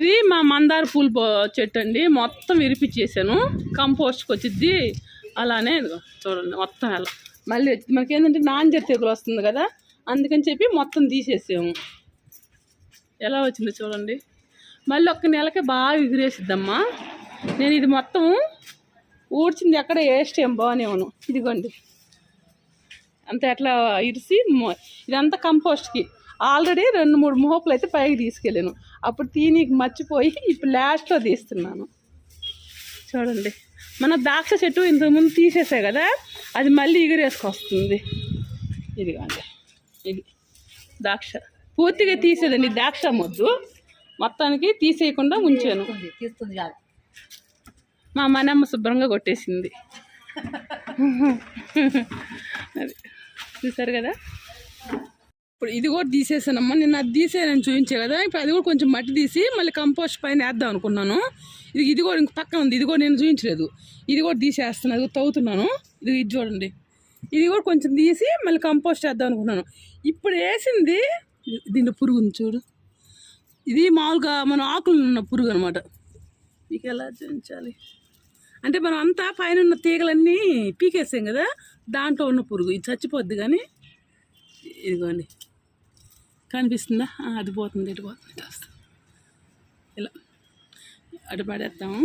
ఇది మా మందార పూల చెట్టు అండి. మొత్తం విరిపించేసాను. కంపోస్ట్కి వచ్చింది అలానే చూడండి మొత్తం అలా. మళ్ళీ వచ్చింది మనకి ఏంటంటే నాంజర్ తెగులు వస్తుంది కదా అందుకని చెప్పి మొత్తం తీసేసాము. ఎలా వచ్చిందో చూడండి. మళ్ళీ ఒక్క నెలకే బాగా ఎగిరేసిద్దమ్మా నేను ఇది మొత్తం ఊడ్చింది ఎక్కడ వేస్ట్ ఏం బాగానేమను ఇదిగోండి. అంత ఎట్లా ఇరిసి ఇదంతా కంపోస్ట్కి. ఆల్రెడీ రెండు మూడు మోపులు అయితే పైకి తీసుకెళ్ళాను. అప్పుడు తీనికి మర్చిపోయి ఇప్పుడు లాస్ట్లో తీస్తున్నాను. చూడండి. మన ద్రాక్ష చెట్టు ఇంతకుముందు తీసేసా కదా? అది మళ్ళీ ఎగిరేసుకొస్తుంది. ఇదిగోండి. ఇది ద్రాక్ష. పూర్తిగా తీసేదండి ద్రాక్ష మొద్దు. మొత్తానికి తీసేయకుండా ఉంచాను. తీస్తుంది కాదు. మా మనమ్మ శుభ్రంగా కొట్టేసింది. అది. చూసారు కదా? ఇప్పుడు ఇది కూడా తీసేసానమ్మా. నేను అది తీసేయని చూపించే కదా. ఇప్పుడు అది కూడా కొంచెం మట్టి తీసి మళ్ళీ కంపోస్ట్ పైన వేద్దాం అనుకున్నాను. ఇది ఇది కూడా ఇంక పక్కన ఉంది. ఇది కూడా నేను చూపించలేదు. ఇది కూడా తీసేస్తున్నాను. అది కూడా తవ్వుతున్నాను. ఇది ఇది చూడండి. ఇది కూడా కొంచెం తీసి మళ్ళీ కంపోస్ట్ వేద్దాం అనుకున్నాను. ఇప్పుడు వేసింది దీంట్లో పురుగు చూడు. ఇది మామూలుగా మన ఆకులు ఉన్న పురుగు అనమాట మీకు ఎలా చూపించాలి? అంటే మనం అంతా పైన ఉన్న తీగలన్నీ పీకేసాం కదా. దాంట్లో ఉన్న పురుగు. ఇది చచ్చిపోద్ది కానీ. ఇదిగోండి. కనిపిస్తుందా? అది పోతుంది ఇటు పోతుంది ఇటు వస్తుంది. ఇలా. అటు పడేస్తాము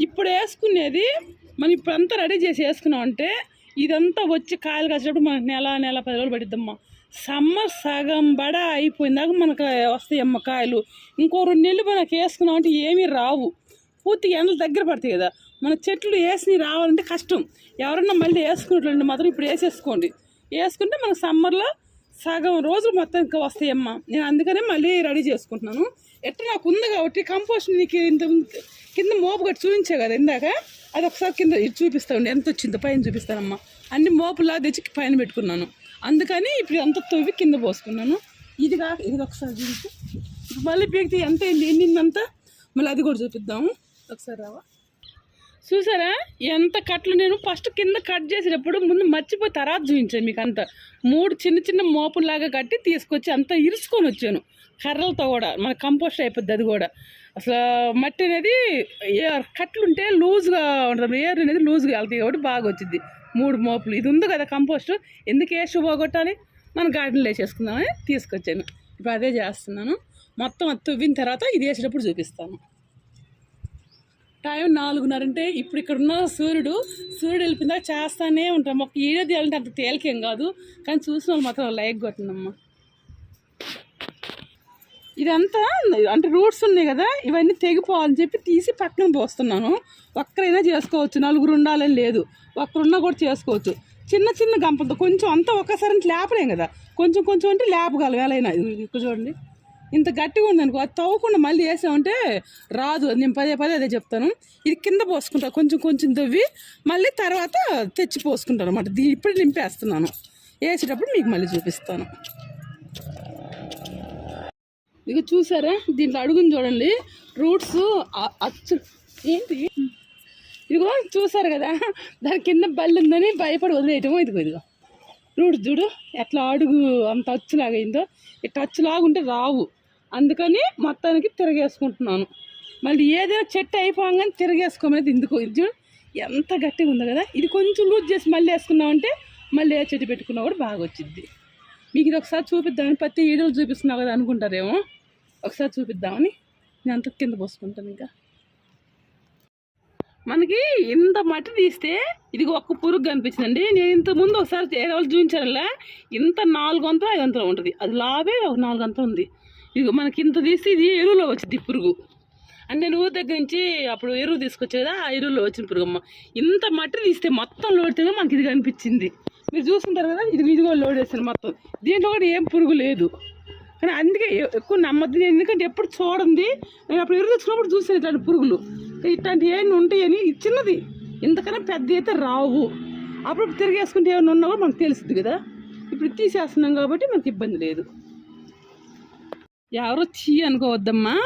ఇప్పుడు వేసుకునేది మనం ఇప్పుడంతా రెడీ చేసి వేసుకున్నాం అంటే ఇదంతా వచ్చి కాయలు కాసేటప్పుడు మనకు నెల నెల పది రోజులు పడిద్దమ్మా. సమ్మర్ సగం బడ అయిపోయిందాక మనకు వస్తాయి అమ్మ కాయలు. ఇంకో రెండు నెలలు మనకు వేసుకున్నాం అంటే ఏమీ రావు. పూర్తిగా ఎండలు దగ్గర పడతాయి కదా. మన చెట్లు వేసి రావాలంటే కష్టం. ఎవరన్నా మళ్ళీ వేసుకున్నట్లు మాత్రం ఇప్పుడు వేసేసుకోండి. వేసుకుంటే మనకు సమ్మర్లో సగం రోజులు మొత్తం ఇంకా వస్తాయమ్మా. నేను అందుకనే మళ్ళీ రెడీ చేసుకుంటున్నాను. ఎట్లా నాకు ఉంది కాబట్టి కంపోస్ట్ నీకు ఇంత కింద మోపు కట్టి చూపించా కదా ఇందాక? అది ఒకసారి కింద ఇది ఉండి. ఎంత వచ్చిందో పైన చూపిస్తానమ్మా. అన్ని మోపులా తెచ్చి పైన పెట్టుకున్నాను. అందుకని ఇప్పుడు అంత తవ్వి కింద పోసుకున్నాను. ఇది కాక ఇది ఒకసారి చూపించు మళ్ళీ పీకితే ఎంత అయింది? ఎన్నిందంతా మళ్ళీ అది కూడా చూపిద్దాము. ఒకసారి రావా? చూసారా? ఎంత కట్లు నేను ఫస్ట్ కింద కట్ చేసేటప్పుడు ముందు మర్చిపోయి తర్వాత చూపించాను మీకు అంత. మూడు చిన్న చిన్న మోపుల్లాగా కట్టి తీసుకొచ్చి అంతా ఇరుచుకొని వచ్చాను. కర్రలతో కూడా మన కంపోస్ట్ అయిపోద్ది అది కూడా. అసలు మట్టి అనేది ఏ- కట్లుంటే లూజ్గా ఉంటుంది ఏర్ అనేది లూజ్గా వెళ్తాయి కాబట్టి బాగా వచ్చింది మూడు మోపులు. ఇది ఉంది కదా కంపోస్ట్. ఎందుకు ఏ శుభ మన గార్డెన్లో వేసేసుకుందామని తీసుకొచ్చాను. ఇప్పుడు అదే చేస్తున్నాను. మొత్తం అది తువ్విన తర్వాత ఇది వేసేటప్పుడు చూపిస్తాను. టైం నాలుగున్నర అంటే ఇప్పుడు ఇక్కడ ఉన్న సూర్యుడు సూర్యుడు వెళ్ళిపోయిందా చేస్తానే ఉంటాం. ఒక ఏదో తేలంటే అంత తేలికేం కాదు. కానీ చూసిన వాళ్ళు మాత్రం లైక్ కొట్టిందమ్మా ఇదంతా అంటే రూట్స్ ఉన్నాయి కదా ఇవన్నీ తెగిపోవాలని చెప్పి తీసి పక్కన పోస్తున్నాను. ఒక్కరైనా చేసుకోవచ్చు నలుగురు ఉండాలని లేదు. ఒక్కరున్నా కూడా చేసుకోవచ్చు. చిన్న చిన్న గంపలతో కొంచెం అంతా ఒక్కసారి అంటే లేపలేం కదా. కొంచెం కొంచెం అంటే లేపగలం. ఎలా ఇక్కడ చూడండి. ఇంత గట్టిగా ఉందనుకో అది తవ్వకుండా మళ్ళీ వేసామంటే రాదు. అది నేను పదే పదే అదే చెప్తాను. ఇది కింద పోసుకుంటా. కొంచెం కొంచెం తవ్వి మళ్ళీ తర్వాత తెచ్చి పోసుకుంటాను అనమాట దీ ఇప్పుడు నింపేస్తున్నాను. వేసేటప్పుడు మీకు మళ్ళీ చూపిస్తాను. ఇక చూసారా? దీంట్లో అడుగుని చూడండి. రూట్స్ అచ్చు. ఏంటి? ఇదిగో చూసారు కదా? దాని కింద బల్లి ఉందని భయపడి వదిలేయటం ఇదిగో ఇదిగో. రూట్స్ చూడు ఎట్లా అడుగు అంత అచ్చులాగా అయిందో. ఇట్లా అచ్చులాగుంటే రావు. అందుకని మొత్తానికి తిరగేసుకుంటున్నాను. మళ్ళీ ఏదైనా చెట్టు అయిపోగానే తిరగేసుకోమనేది ఇందుకు ఇది ఎంత గట్టిగా ఉందో కదా. ఇది కొంచెం లూజ్ చేసి మళ్ళీ వేసుకున్నామంటే మళ్ళీ ఏ చెట్టు పెట్టుకున్నా కూడా బాగా వచ్చింది మీకు ఇది ఒకసారి చూపిద్దామని ప్రతి ఈడలు చూపిస్తున్నావు కదా అనుకుంటారేమో. ఒకసారి చూపిద్దామని నేను అంత కింద పోసుకుంటాను ఇంకా. మనకి ఇంత మట్టి తీస్తే ఇది ఒక్క పురుగు కనిపించిందండి. నేను ఇంత ముందు ఒకసారి ఏదో వాళ్ళు ఇంత నాలుగు వంతులు ఐదు వంతులు ఉంటుంది. అది లాభే ఒక నాలుగు వంతులు ఉంది. ఇక మనకి ఇంత తీస్తే ఇది ఎరువులో వచ్చింది పురుగు? అంటే నేను ఊరి దగ్గర నుంచి అప్పుడు ఎరువు తీసుకొచ్చేదా? ఆ ఎరువులో వచ్చిన పురుగు అమ్మ ఇంత మట్టి తీస్తే మొత్తం లోడితే మనకి ఇది కనిపించింది. మీరు చూస్తుంటారు కదా ఇది ఇది లోడ్ వేసాను మొత్తం. దీంట్లో కూడా ఏం పురుగు లేదు. కానీ అందుకే ఎక్కువ నమ్మద్దు. ఎందుకంటే ఎప్పుడు చూడండి నేను అప్పుడు ఎరువు తెచ్చుకున్నప్పుడు చూసాను ఇట్లాంటి పురుగులు. ఇట్లాంటివి ఏమి ఉంటాయని చిన్నది. ఇంతకన్నా పెద్ద అయితే రావు. అప్పుడు తిరిగేసుకుంటే ఏమైనా ఉన్నా కూడా మనకు తెలుస్తుంది కదా. ఇప్పుడు తీసేస్తున్నాం కాబట్టి మనకి ఇబ్బంది లేదు. ఎవరో చీ అనుకోవద్దమ్మా.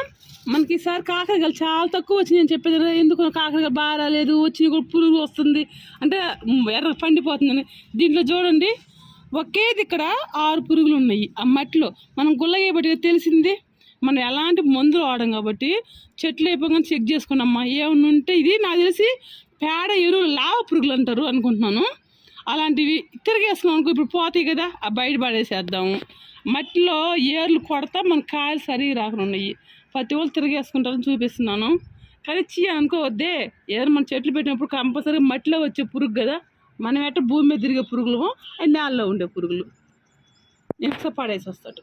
మనకి ఈసారి కాకరకాయలు చాలా తక్కువ వచ్చినాయి అని చెప్పేది ఎందుకు కాకరకాయలు బాగా రాలేదు? కూడా పురుగు వస్తుంది. అంటే ఎర్ర పండిపోతుందని. దీంట్లో చూడండి. ఒకేది ఇక్కడ ఆరు పురుగులు ఉన్నాయి. ఆ మట్టిలో మనం గుల్లగా తెలిసింది. మనం ఎలాంటి మందులు వాడం కాబట్టి చెట్లు అయిపోగానే చెక్ చేసుకున్నామ్మా ఏమన్నా ఉంటే ఇది నాకు తెలిసి పేడ ఎరువులు లావ పురుగులు అంటారు అనుకుంటున్నాను. అలాంటివి తిరిగేసుకున్నాం అనుకో ఇప్పుడు పోతాయి కదా. ఆ బయట పడేసేద్దాము. మట్టిలో ఏర్లు కొడతా మన కాయలు సరిగా రాకుండా ఉన్నాయి. ప్రతి వాళ్ళు తిరిగేసుకుంటారని చూపిస్తున్నాను. కానీ చీ అనుకోవద్దే. ఏదైనా మన చెట్లు పెట్టినప్పుడు కంపల్సరీ మట్టిలో వచ్చే పురుగు కదా. మనం ఎట్ట భూమి మీద తిరిగే పురుగులు అవి నేలలో ఉండే పురుగులు. ఎంత పడేసి వస్తాడు?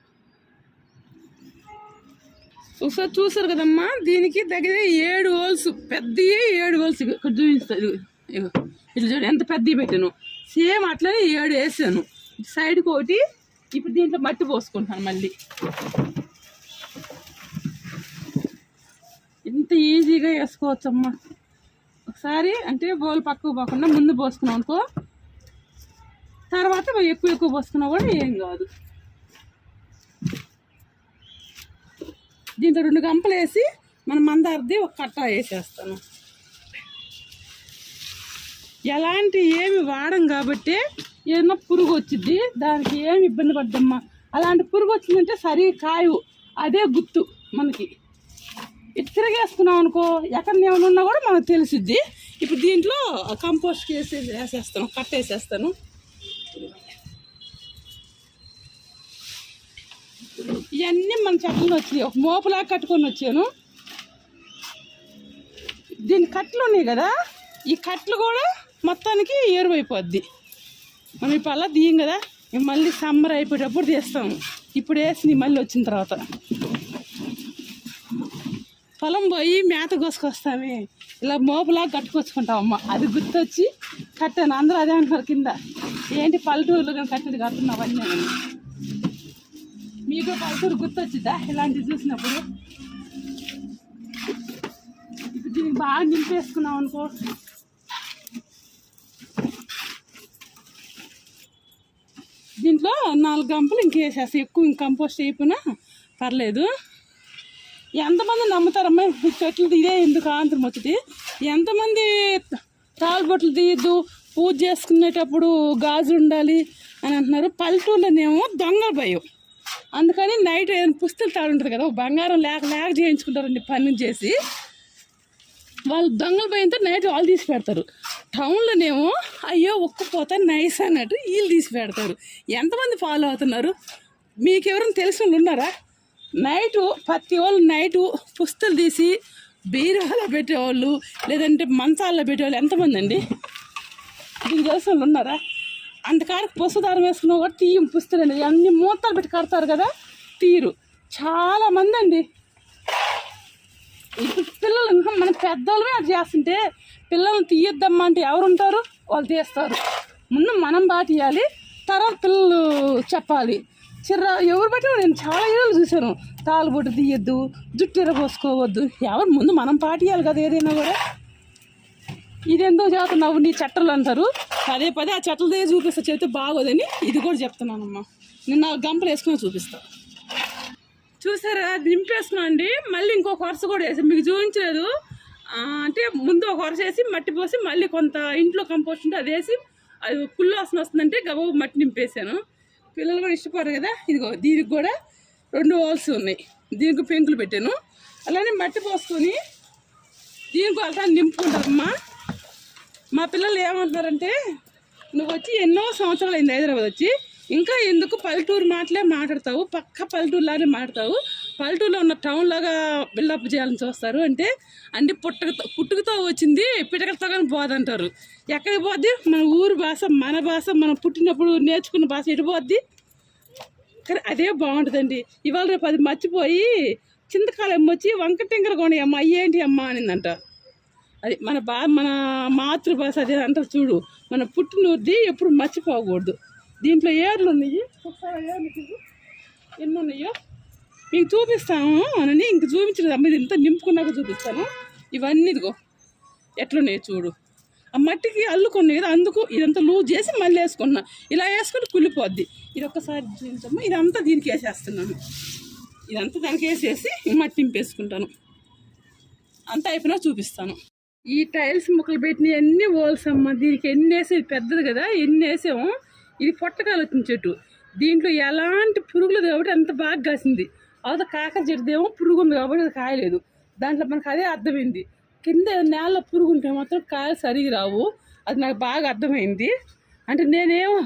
ఒకసారి చూసారు కదమ్మా? దీనికి దగ్గర ఏడు హోల్స్ పెద్దవి ఏడు హోల్స్. ఇక్కడ చూపిస్తుంది ఇట్లా చూడు ఎంత పెద్దవి పెట్టాను. సేమ్ అట్లనే ఏడు వేసాను. సైడ్కి ఒకటి ఇప్పుడు దీంట్లో మట్టి పోసుకుంటాను మళ్ళీ. ఇంత ఈజీగా వేసుకోవచ్చమ్మా. ఒకసారి అంటే బోల్ పక్కకు పోకుండా ముందు పోసుకున్నాం అనుకో తర్వాత ఎక్కువ ఎక్కువ పోసుకున్నా కూడా ఏం కాదు. దీంట్లో రెండు గంపలు వేసి మనం మందార్ది ఒక కట్ట వేసేస్తాను. ఎలాంటి ఏమి వాడం కాబట్టి ఏదైనా పురుగు వచ్చింది దానికి ఏమి ఇబ్బంది పడ్డమ్మా. అలాంటి పురుగు వచ్చిందంటే సరి కాయవు అదే గుర్తు మనకి. ఇటు తిరగేసుకున్నాం అనుకో ఎక్కడ ఏమైనా ఉన్నా కూడా మనకు తెలిసిద్ది. ఇప్పుడు దీంట్లో కంపోస్ట్ వేసి వేసేస్తాను కట్ వేసేస్తాను ఇవన్నీ మన చెట్లను వచ్చినాయి. ఒక మోపులా కట్టుకొని వచ్చాను. దీని కట్లు ఉన్నాయి కదా ఈ కట్లు కూడా మొత్తానికి ఎరువైపోద్ది మనం ఇప్పుడు అలా తీయం కదా మళ్ళీ సమ్మర్ అయిపోయేటప్పుడు తీస్తాము ఇప్పుడు వేసి మళ్ళీ వచ్చిన తర్వాత. పొలం పోయి మేత కోసుకొస్తామే. ఇలా మోపులా కట్టుకొచ్చుకుంటామమ్మ. అది గుర్తొచ్చి కట్టాను. అందరూ అదే అంటున్నారు కింద. ఏంటి పల్లెటూరులో కానీ కట్టేది కడుతున్నావు అవన్నీ? అని. మీకు పల్లెటూరు గుర్తొచ్చిద్దా? ఇలాంటివి చూసినప్పుడు? ఇప్పుడు దీనికి బాగా నింపేసుకున్నాం అనుకో. దీంట్లో నాలుగు గంపలు ఇంకేసేస్తా ఎక్కువ ఇంక కంపోస్ట్ అయిపోయినా పర్లేదు. ఎంతమంది నమ్ముతారమ్మా చెట్లు ఇదే ఎందుకు ఆంతరం వచ్చింది? ఎంతమంది తాళబొట్లు తీయద్దు పూజ చేసుకునేటప్పుడు గాజు ఉండాలి అని అంటున్నారు. పల్లెటూళ్ళనేమో దొంగల భయం. అందుకని నైట్ ఏదైనా పుస్తలు తాడు ఉంటుంది కదా బంగారం లేక లేక చేయించుకుంటారండి పని చేసి వాళ్ళు దొంగల భయంతో నైట్ వాళ్ళు తీసి పెడతారు. టౌన్లోనేమో అయ్యో ఒక్కపోతే నైస్ అన్నట్టు వీళ్ళు తీసి పెడతారు. ఎంతమంది ఫాలో అవుతున్నారు? మీకు ఎవరైనా తెలిసిన వాళ్ళు ఉన్నారా? నైటు ప్రతి వాళ్ళు నైటు పుస్తలు తీసి బీరువాలో పెట్టేవాళ్ళు లేదంటే మంచాల్లో పెట్టేవాళ్ళు ఎంతమంది అండి? దీనికి తెలిసిన వాళ్ళు ఉన్నారా అంతకాడికి పసుపు దారం వేసుకున్నా కూడా తీయం పుస్తలు అండి అన్ని మూతలు పెట్టి కడతారు కదా? తీరు. చాలామంది అండి. పిల్లలు ఇంకా మన పెద్దోళ్ళమే అది చేస్తుంటే పిల్లల్ని తీయొద్దమ్మా అంటే ఎవరు ఉంటారు వాళ్ళు తీస్తారు. ముందు మనం బాటియాలి తర్వాత పిల్లలు చెప్పాలి. చిర్ర ఎవరు బట్టి నేను చాలా ఏళ్ళు చూశాను. తాలుబొట్టు తీయొద్దు జుట్టు ఎరపోసుకోవద్దు ఎవరు ముందు మనం పాటియాలి కదా ఏదైనా కూడా. ఇదెందో చేస్తున్నావు నీ చెట్టలు అంటారు. పదే పదే ఆ చట్టలు దగ్గర చూపిస్తా చెబితే బాగోదని ఇది కూడా చెప్తున్నానమ్మా. నేను నా గంపలు వేసుకుని చూపిస్తాను చూసారా? దింపేస్తున్నా అండి. మళ్ళీ ఇంకొక వరుస కూడా వేసాం. మీకు చూపించలేదు. అంటే ముందు ఒక వరుస వేసి మట్టి పోసి మళ్ళీ కొంత ఇంట్లో కంపోస్ట్ ఉంటే అది వేసి అది పుల్లు వాసన వస్తుందంటే గబగబు మట్టి నింపేశాను. పిల్లలు కూడా ఇష్టపడరు కదా. ఇదిగో దీనికి కూడా రెండు హోల్స్ ఉన్నాయి. దీనికి పెంకులు పెట్టాను. అలానే మట్టి పోసుకొని దీనికి అలా నింపుకుంటారమ్మా. మా పిల్లలు ఏమంటున్నారంటే నువ్వు వచ్చి ఎన్నో సంవత్సరాలు అయింది హైదరాబాద్ వచ్చి. ఇంకా ఎందుకు పల్లెటూరు మాటలే మాట్లాడతావు? పక్క పల్లెటూరులానే మాట్లాడతావు. పల్లెటూరులో ఉన్న టౌన్ లాగా బిల్డప్ చేయాలని చూస్తారు అంటే అంటే పుట్టకతో పుట్టుకతో వచ్చింది పిటకలతో కానీ పోదంటారు. ఎక్కడికి పోద్ది? మన ఊరు భాష మన భాష మనం పుట్టినప్పుడు నేర్చుకున్న భాష ఎటు పోద్ది? కానీ అదే బాగుంటుందండి. ఇవాళ రేపు అది మర్చిపోయి చింతకాలం వచ్చి వంకటింకర కొని అమ్మ అయ్యేంటి అమ్మ అనిందంట. అది మన బా మన మాతృభాష అదే అంటారు చూడు. మన పుట్టినూరిది ఎప్పుడు మర్చిపోకూడదు. దీంట్లో ఏర్లు ఉన్నాయి. ఒకసారి ఏర్లు చూడు. ఎన్ని ఉన్నాయో? మీకు చూపిస్తాము అని ఇంక చూపించలేదు. అమ్మ ఇది ఇంత నింపుకున్నాక చూపిస్తాను. ఇవన్నీ ఇదిగో. ఎట్లున్నాయి చూడు. ఆ మట్టికి అల్లుకున్నాయి కదా అందుకు ఇదంతా లూజ్ చేసి మళ్ళీ వేసుకున్నా. ఇలా వేసుకొని కుళ్ళిపోద్ది. ఇది ఒక్కసారి చూపించమ్మా. ఇదంతా దీనికి వేసేస్తున్నాను. ఇదంతా దానికి వేసేసి మట్టి నింపేసుకుంటాను. అంతా అయిపోయినా చూపిస్తాను. ఈ టైల్స్ ముక్కలు పెట్టిన ఎన్ని హోల్స్ అమ్మ. దీనికి ఎన్ని వేసి ఇది పెద్దది కదా ఎన్ని వేసాము? ఇది పొట్టకాయలు వచ్చిన చెట్టు. దీంట్లో ఎలాంటి పురుగులు కాబట్టి అంత బాగా కాసింది. అవత కాకర చెట్టుదేమో పురుగు ఉంది కాబట్టి అది కాయలేదు. దాంట్లో మనకు అదే అర్థమైంది. కింద నేలలో పురుగు ఉంటే మాత్రం కాయలు సరిగి రావు. అది నాకు బాగా అర్థమైంది. అంటే నేనేమో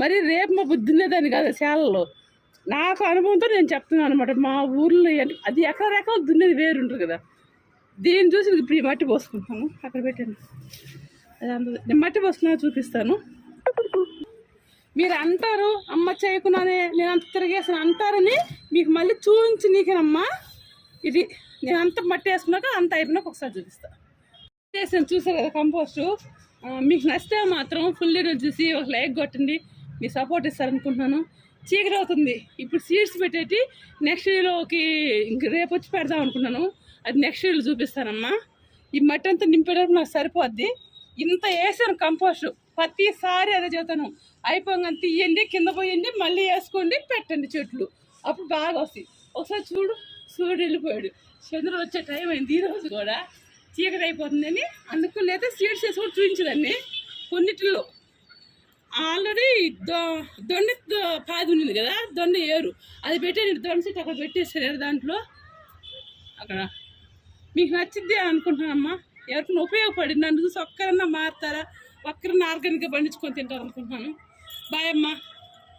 మరి రేపు మా బుద్ధినేదాన్ని కాదు శాలలో. నాకు అనుభవంతో నేను చెప్తున్నాను అనమాట మా ఊర్లో అది ఎక్కడ రకాలు దున్నేది వేరు ఉంటుంది కదా. దీన్ని చూసి ఇప్పుడు ఈ మట్టి పోసుకుంటాను అక్కడ పెట్టాను అది అంత నేను మట్టి పోసుకున్నా చూపిస్తాను. మీరు అంటారు అమ్మ చేయకున్నానే నేను అంత తిరిగేసిన అంటారని మీకు మళ్ళీ చూపించి నీకేనమ్మా? ఇది నేను అంత మట్టి వేసుకున్నాక అంత అయిపోయినాక ఒకసారి చూపిస్తా. చేసాను చూసారు కదా కంపోస్టు. మీకు నచ్చితే మాత్రం ఫుల్ వీడియో చూసి ఒక లైక్ కొట్టండి. మీ సపోర్ట్ ఇస్తారనుకుంటున్నాను. చీకటి అవుతుంది. ఇప్పుడు సీడ్స్ పెట్టేటి నెక్స్ట్ వీడియోకి ఇంక రేపు వచ్చి పెడదాం అనుకున్నాను అది నెక్స్ట్ వీడియో చూపిస్తానమ్మా. ఈ మట్టి అంతా నింపేటప్పుడు నాకు సరిపోద్ది. ఇంత వేసాను కంపోస్టు. ప్రతిసారి అదే చెబుతాను. అయిపోగానే తీయండి కింద పోయండి మళ్ళీ వేసుకోండి పెట్టండి చెట్లు. అప్పుడు బాగా వస్తాయి. ఒకసారి చూడు సూర్యుడు వెళ్ళిపోయాడు. చంద్రుడు వచ్చే టైం అయింది. ఈరోజు కూడా చీకటి అయిపోతుందని అందుకు లేదా సీడ్స్ వేసి కూడా చూపించదండి. కొన్నిటిలో ఆల్రెడీ దొ దొండ పాది ఉంది కదా దొండ ఏరు. అది పెట్టి దొండ సీట్ అక్కడ పెట్టేసారు దాంట్లో. అక్కడ. మీకు నచ్చిద్ది అనుకుంటున్నానమ్మా. ఎవరికైనా ఉపయోగపడింది. నన్ను చూసి ఒక్కరన్నా మారుతారా? ఒక్కరిని ఆర్గానిక్గా పండించుకొని తింటారు అనుకుంటున్నాను బాయ్